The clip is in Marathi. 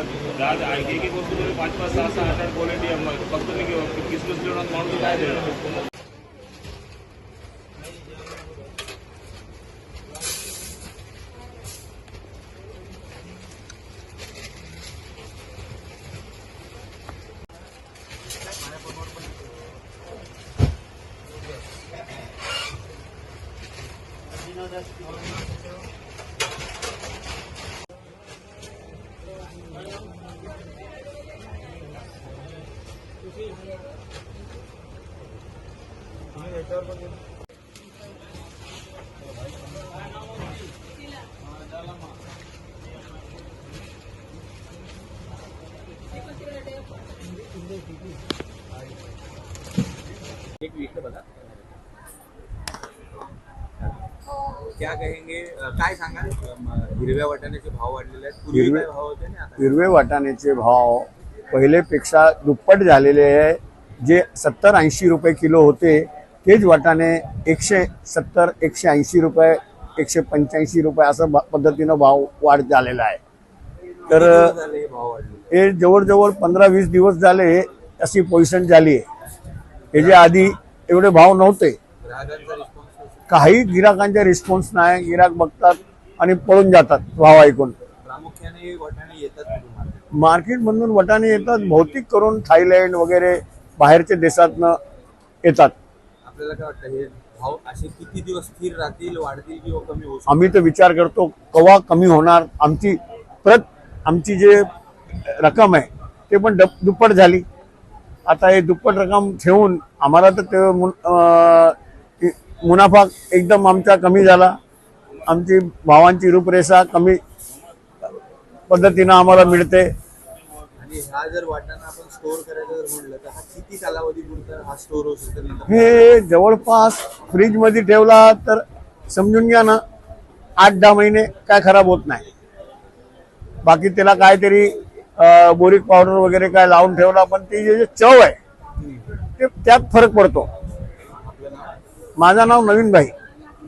दहा एक एक वस्तू तुम्ही पाच पाच सहा सहा आठ आठ क्वालिटी फक्त मी किस किस लिहून माणूस काय देणार क्या कहेंगे? अ, काय सांगाल? अ, म, हिरव्या वाटाण्याचे भाव वाढलेले आहेत. पूर्वी हिरवे- काय भाव होते ना आता हिरवे वाटाण्याचे भाव पहिलेपेक्षा दुप्पट झालेले आहे. जे सत्तर ऐंशी रुपये किलो होते तेच वाटाणे एकशे सत्तर एकशे ऐंशी रुपये एकशे पंच्याऐंशी रुपये असं पद्धतीनं भाव वाढ झालेला आहे. तर हे जवळजवळ पंधरा वीस दिवस झाले अशी पोझिशन झाली आहे. हे जे आधी एवढे भाव नव्हते. काही गिराकांचा रिस्पॉन्स नाही गिराक बघतात आणि पळून जातात भाव ऐकून. प्रामुख्याने वाटाणे येतात? मार्केटमधून वटाणे येतात भौतिक करून थायलंड वगैरे बाहेरच्या देशातनं येतात. आपल्याला काय वाटतं हे भाव असे किती दिवस स्थिर राहतील वाढतील किंवा कमी होऊ? आम्ही तर विचार करतो कवा कमी होणार? आमची प्रत आमची जे रक्कम आहे ते पण डप- दुप्पट झाली. आता हे दुप्पट रक्कम ठेवून आम्हाला तर ते मुन- अं, इ- मुनाफा एकदम आमचा कमी झाला. आमची भावांची रूपरेषा कमी पद्धतीनं आम्हाला मिळते. आणि हा जर वाटाणा आपण स्टोअर करायचा जर म्हणलं तर हा किती कालावधी पुरता हा स्टोअर होऊ शकतो नंतर? हे जवळपास फ्रीजमध्ये ठेवला तर समजून घ्या ना आठ दहा महिने काय खराब होत नाही. बाकी त्याला काहीतरी अं, बोरिक पावडर वगैरे काय लावून ठेवला पण ती जे जे चव आहे ते त्यात फरक पडतो. माझं नाव नवीन भाई.